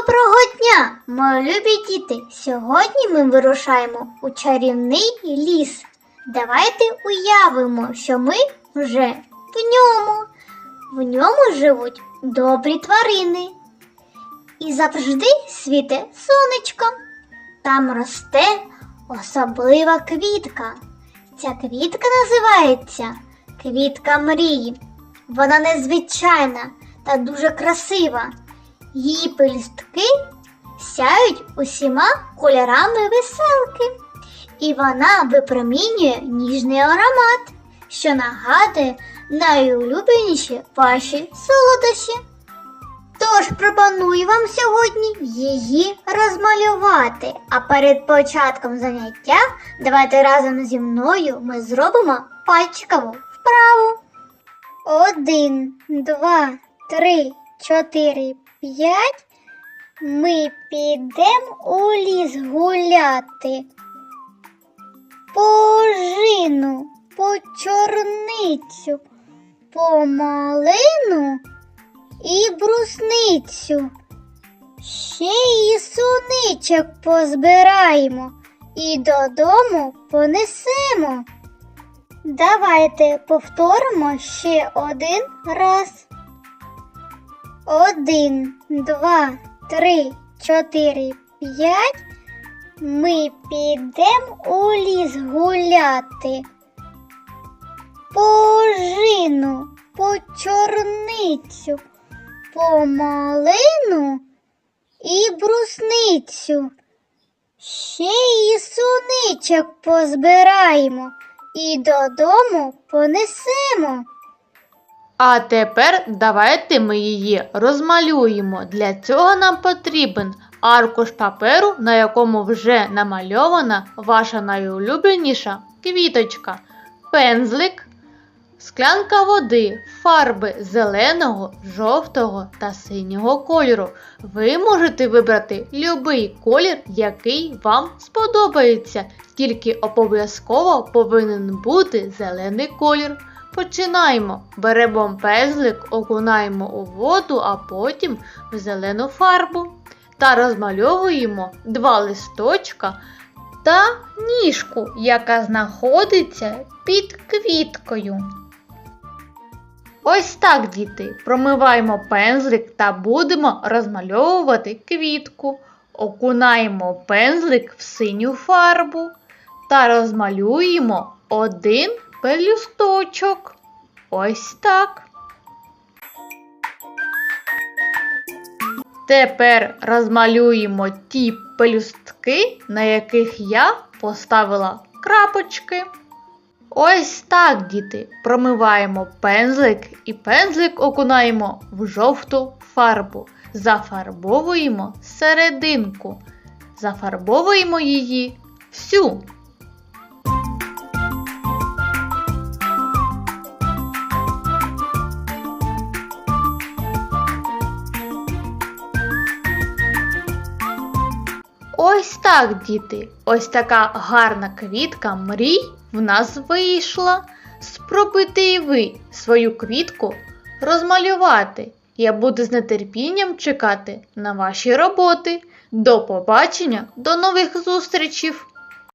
Доброго дня, мої любі діти! Сьогодні ми вирушаємо у чарівний ліс. Давайте уявимо, що ми вже в ньому. В ньому живуть добрі тварини. І завжди світе сонечко. Там росте особлива квітка. Ця квітка називається квітка мрії. Вона незвичайна та дуже красива. Її пелюстки сяють усіма кольорами веселки, і вона випромінює ніжний аромат, що нагадує найулюбленіші ваші солодощі. Тож пропоную вам сьогодні її розмалювати. А перед початком заняття давайте разом зі мною ми зробимо пальчикову вправу. Один, два, три, чотири, п'ять. Ми підемо у ліс гуляти. По жину, по чорницю, по малину і брусницю. Ще й суничок позбираємо і додому понесемо. Давайте повторимо ще один раз. Один, два, три, чотири, п'ять. Ми підемо у ліс гуляти. По жину, по чорницю, по малину і брусницю. Ще й суничок позбираємо і додому понесемо. А тепер давайте ми її розмалюємо. Для цього нам потрібен аркуш паперу, на якому вже намальована ваша найулюбленіша квіточка, пензлик, склянка води, фарби зеленого, жовтого та синього кольору. Ви можете вибрати будь-який колір, який вам сподобається, тільки обов'язково повинен бути зелений колір. Починаємо. Беремо пензлик, окунаємо у воду, а потім в зелену фарбу та розмальовуємо два листочка та ніжку, яка знаходиться під квіткою. Ось так, діти, промиваємо пензлик та будемо розмальовувати квітку. Окунаємо пензлик в синю фарбу та розмалюємо один пелюсточок. Ось так. Тепер розмалюємо ті пелюстки, на яких я поставила крапочки. Ось так, діти, промиваємо пензлик і пензлик окунаємо в жовту фарбу. Зафарбовуємо серединку. Зафарбовуємо її всю. Ось так, діти. Ось така гарна квітка мрій в нас вийшла. Спробуйте і ви свою квітку розмалювати. Я буду з нетерпінням чекати на ваші роботи. До побачення, до нових зустрічей!